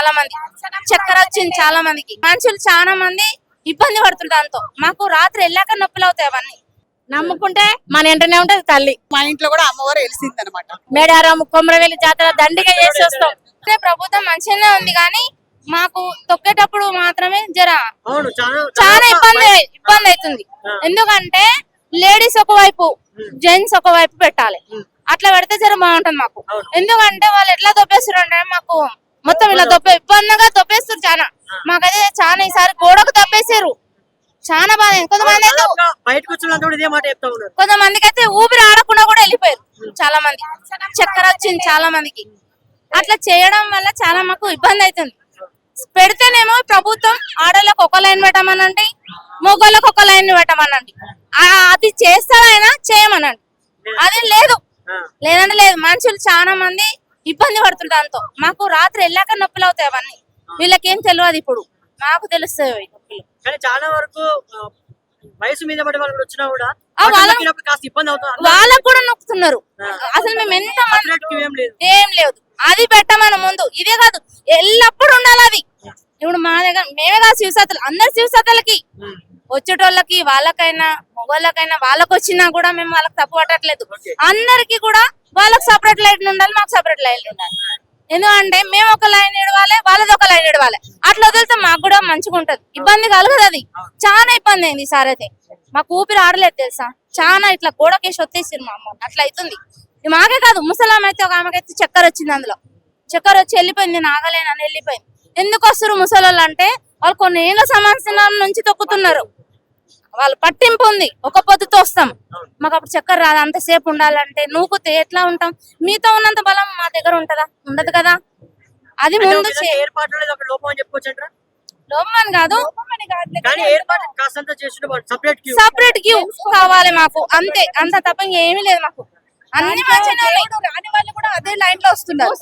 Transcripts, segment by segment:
చాలా మంది. చక్కెర వచ్చింది చాలా మందికి. మనుషులు చాలా మంది ఇబ్బంది పడుతున్నారు దాంతో. మాకు రాత్రి వెళ్ళాక నొప్పులు అవుతాయి అవన్నీ. నమ్ముకుంటే మన వెంటనే ఉంటది తల్లి. మా ఇంట్లో కూడా అమ్మవారు వెలిసింది అనమాట మేడారం కొమరవెల్లి జాతర దండిగా చేసి వస్తాం. అంటే ప్రభుత్వం మంచిగానే ఉంది కానీ మాకు తొక్కేటప్పుడు మాత్రమే జర చాలా ఇబ్బంది ఇబ్బంది అవుతుంది. ఎందుకంటే లేడీస్ ఒక వైపు జెంట్స్ ఒక వైపు పెట్టాలి అట్లా పెడితే జర బాగుంటుంది మాకు. ఎందుకంటే వాళ్ళు ఎట్లా దొప్పేస్తారు అంటే మాకు మొత్తం ఇలా దొప్పే ఇబ్బందిగా దొప్పేస్తారు చాలా మాకైతే చాలా ఈసారి గోడకు దొప్పేసారు చాలా బాధ. అయింది. కొంతమంది అయితే కొంతమందికి అయితే ఊపిరి ఆడకుండా కూడా వెళ్ళిపోయారు చాలా మంది. చక్కెర వచ్చింది చాలా మందికి. అట్లా చేయడం వల్ల చాలా మాకు ఇబ్బంది అవుతుంది పెడితేనేమో ప్రభుత్వం ఆడోళ్ళకి ఒక లైన్ పెట్టమనండి మగోళ్ళకి ఒక లైన్ పెట్టమనండి. ఆ, అది చేస్తారైనా చేయమనండి. అది లేదు. లేదంటే లేదు. మనుషులు చాలా మంది ఇబ్బంది పడుతున్నారు దాంతో. మాకు రాత్రి వెళ్ళాక నొప్పులు అవుతాయి అవన్నీ. వీళ్ళకేం తెలియదు ఇప్పుడు. మాకు తెలుస్తాయి నొప్పులు. కానీ చాలా వరకు వయసు మీద పడే వాళ్ళు వచ్చినా కూడా వాళ్ళకు కూడా నొక్కుతున్నారు. అసలు మేము ఎంత ఏం లేదు. ఏం లేదు. అది పెట్టమని ముందు. ఇదే కాదు. ఎల్లప్పుడు ఉండాలి అది. ఇప్పుడు మా దగ్గర మేమే కాదు శివసాతలు అందరు శివసాతలకి వచ్చేటోళ్ళకి వాళ్ళకైనా మొగోళ్ళకైనా వాళ్ళకి వచ్చినా కూడా మేము వాళ్ళకి తప్పు పట్టట్లేదు. అందరికి కూడా వాళ్ళకి సపరేట్ లైన్ ఉండాలి మాకు సపరేట్ లైన్ ఉండాలి. ఎందుకంటే మేము ఒక లైన్ ఇడవాలి వాళ్ళది ఒక లైన్ ఇడవాలి అట్లా వదిలితే మాకు కూడా మంచిగా ఉంటది. ఇబ్బంది కలగదు అది. చాలా ఇబ్బంది అయింది ఈసారి అయితే. మాకు ఊపిరి ఆడలేదు తెలుసా? చాలా ఇట్లా గోడకేసి వచ్చేసింది మా అమ్మ. అట్లా అవుతుంది. మాకే కాదు ముసలాం అయితే ఒక ఆమెకైతే చక్కెర వచ్చింది అందులో. చక్కెర వచ్చి వెళ్ళిపోయింది నేను ఆగలేనని వెళ్ళిపోయింది. ఎందుకు వస్తారు ముసలోళ్ళు అంటే వాళ్ళు కొన్ని ఏళ్ళ సంవత్సరాల నుంచి తొక్కుతున్నారు. వాళ్ళు పట్టింపు ఉంది. ఒక పొద్దుతో వస్తాం. మాకు అప్పుడు చక్కెర రాదు. అంతసేపు ఉండాలంటే నూకుతే ఎట్లా ఉంటాం? మీతో ఉన్నంత బలం మా దగ్గర ఉంటదా? ఉండదు కదా. అది ముందు లోపమని కాదు. సపరేట్ క్యూ కావాలి మాకు. అంతే. అంత తప్ప ఇంకేమీ లేదు మాకు. అన్ని మంచిగా కూడా అదే లైన్లో వస్తున్నారు.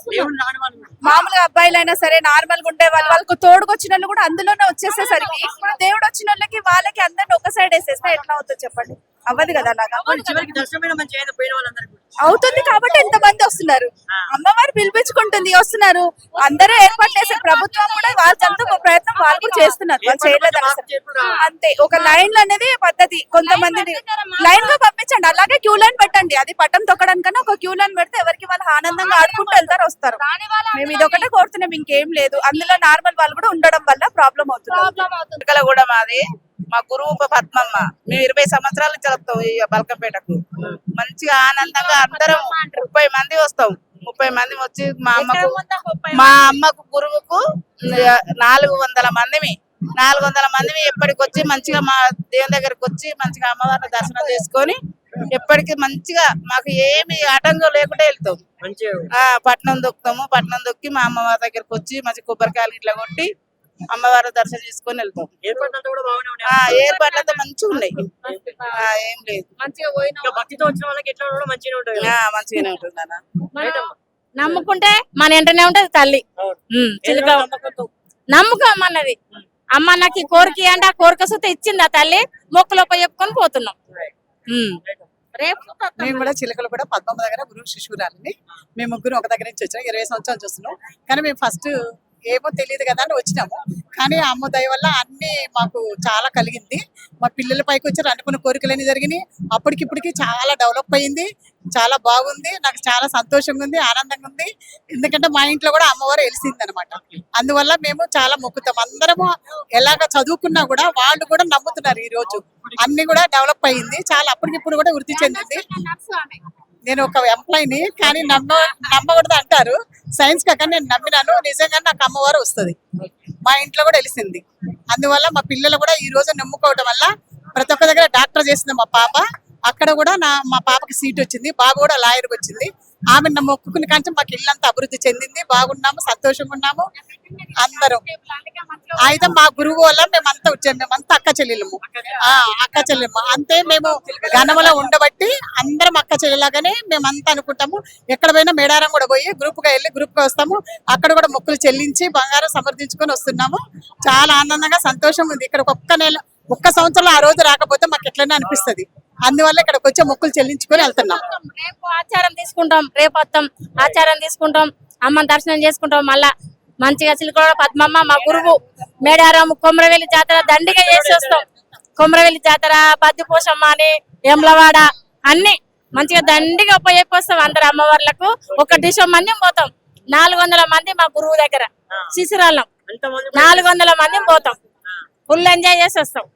మామూలుగా అబ్బాయిలైనా సరే నార్మల్గా ఉండే వాళ్ళు వాళ్ళకు తోడుకొచ్చిన వాళ్ళు కూడా అందులోనే వచ్చేసేసరికి ఇప్పుడు దేవుడు వచ్చిన వాళ్ళకి వాళ్ళకి అందరిని ఒక సైడ్ వేసేస్తే ఎట్లా అవుతుంది చెప్పండి? అవ్వదు కదా అలాగా. అవుతుంది కాబట్టి ఎంత మంది వస్తున్నారు అమ్మవారు పిలిపించుకుంటుంది వస్తున్నారు. అందరూ ఏర్పాటు చేసే ప్రభుత్వం కూడా వాళ్ళ సొంత ఒక ప్రయత్నం వాళ్ళు కూడా చేస్తున్నారు. వాళ్ళు చేయలేదు. అంతే. ఒక లైన్ అనేది పద్ధతి. కొంతమందిని లైన్గా పంపించండి. అలాగే క్యూ లైన్ పెట్టండి. అది పట్టం తొక్కడానికన్నా ఒక క్యూ లైన్ పెడితే ఎవరికి వాళ్ళు ఆనందంగా ఆడుకుంటూ వెళ్తారు వస్తారు. మేము ఇది ఒకటే కోరుతున్నాం. ఇంకేం లేదు. అందులో నార్మల్ వాళ్ళు కూడా ఉండడం వల్ల ప్రాబ్లం అవుతుంది. కూడా మాది. మా గురువు పద్మమ్మ. మేము ఇరవై సంవత్సరాలు చదువుతాం ఈ బల్కంపేటకు. మంచిగా ఆనందంగా అందరం ముప్పై మంది వస్తాం. ముప్పై మంది వచ్చి మా అమ్మకు మా అమ్మకు గురువుకు నాలుగు వందల మందిమి. నాలుగు వందల మందిమి ఎప్పటికి వచ్చి మంచిగా మా దేవుని దగ్గరికి వచ్చి మంచిగా అమ్మవారిని దర్శనం చేసుకొని ఎప్పటికి మంచిగా మాకు ఏమి ఆటంకం లేకుండా వెళ్తాం. మంచిగా ఆ పట్నం దొక్కుతాము. పట్నం దొక్కి మా అమ్మవారి దగ్గరికి వచ్చి మంచి కొబ్బరికాయలు ఇట్లా కొట్టి అమ్మవారి దర్శనం చేసుకొని వెళ్తాం. ఏర్పాట్లతో మంచిగా ఉన్నాయి. ఆ, ఏం లేదు. మంచిగా ఉంటుంది ఆ, మంచిగానే ఉంటుంది అన్న. నమ్ముకుంటే మన వెంటనే ఉంటది తల్లి. చిలుక. నమ్మకం. అన్నది. అమ్మ నాకు కోరిక అంటే ఆ కోరిక సుత ఇచ్చింది ఆ తల్లి మొక్కులోప చెప్పుకొని పోతున్నాం. రేపు మేము కూడా చిలకలు కూడా పద్మమ్మ దగ్గర గురువు శిశురాలని మేము ముగ్గురు ఒక దగ్గర నుంచి వచ్చాం ఇరవై సంవత్సరాలు చూస్తున్నాం. కానీ మేము ఫస్ట్ ఏమో తెలియదు కదా అని వచ్చినాము. కానీ అమ్మ దయ వల్ల అన్ని మాకు చాలా కలిగింది. మా పిల్లల పైకి వచ్చారు అనుకున్న కోరికలన్నీ జరిగినాయి. అప్పటికిప్పటికి చాలా డెవలప్ అయింది. చాలా బాగుంది. నాకు చాలా సంతోషంగా ఉంది ఆనందంగా ఉంది. ఎందుకంటే మా ఇంట్లో కూడా అమ్మవారు వెలిసింది అనమాట అందువల్ల మేము చాలా మొక్కుతాం. అందరము ఎలాగ చదువుకున్నా కూడా వాళ్ళు కూడా నమ్ముతున్నారు ఈ రోజు అన్ని కూడా డెవలప్ అయింది. చాలా అప్పటికిప్పుడు కూడా వృద్ధి చెందింది. నేను ఒక ఎంప్లాయీని కానీ నమ్మ నమ్మకూడదు అంటారు. సైన్స్ కాక నేను నమ్మినాను. నిజంగా నాకు అమ్మవారు వస్తుంది. మా ఇంట్లో కూడా వెలిసింది అందువల్ల మా పిల్లలు కూడా ఈ రోజు నమ్ముకోవడం వల్ల ప్రతి ఒక్క దగ్గర డాక్టర్ చేసింది మా పాప. అక్కడ కూడా నా మా పాపకి సీట్ వచ్చింది. బాబు కూడా లాయర్కి వచ్చింది. ఆమె మొక్కుకుని కంటే మాకు ఇల్లంతా అభివృద్ధి చెందింది బాగున్నాము సంతోషంగా ఉన్నాము. అందరం. అయితే మా గురువు వల్ల మేమంతా వచ్చాము మేమంతా అక్క చెల్లెలము ఆ అక్క చెల్లెము అంతే మేము ఘనములో ఉండబట్టి అందరం అక్క చెల్లెలాగానే మేమంతా అనుకుంటాము. ఎక్కడ పోయినా మేడారం కూడా పోయి గ్రూప్గా వెళ్ళి గ్రూప్గా వస్తాము. అక్కడ కూడా మొక్కులు చెల్లించి బంగారం సమర్థించుకొని వస్తున్నాము. చాలా ఆనందంగా సంతోషం ఉంది. ఇక్కడ ఒక్క నెల ఒక్క సంవత్సరంలో ఆ రోజు రాకపోతే మాకు ఎట్లనే అనిపిస్తది. అందువల్ల ఇక్కడికి వచ్చే మొక్కులు చెల్లించుకొని వెళ్తున్నాం. రేపు ఆచారం తీసుకుంటాం రేపు వస్తాం ఆచారం తీసుకుంటాం అమ్మని దర్శనం చేసుకుంటాం మళ్ళా మంచిగా చిలుకల పద్మమ్మ మా గురువు మేడారం కొమరవెల్లి జాతర దండిగా చేసి వస్తాం. కొమరవెల్లి జాతర బద్దిపోషమ్మ అని ఎమ్లవాడ అన్ని మంచిగా దండిగా పోయి వస్తాం అందరు అమ్మవార్లకు. ఒక డిషం మంది పోతాం. నాలుగు వందల మంది మా గురువు దగ్గర. అంతమంది నాలుగు వందల మంది పోతాం. ఫుల్ ఎంజాయ్ చేసి వస్తాం.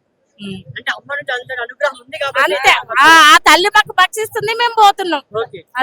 అంటే అమ్మ నుంచి అంత అనుగ్రహం ఉంది కాబట్టి అంతే. ఆ తల్లి మాకు భక్షిస్తుంది మేము పోతున్నాం.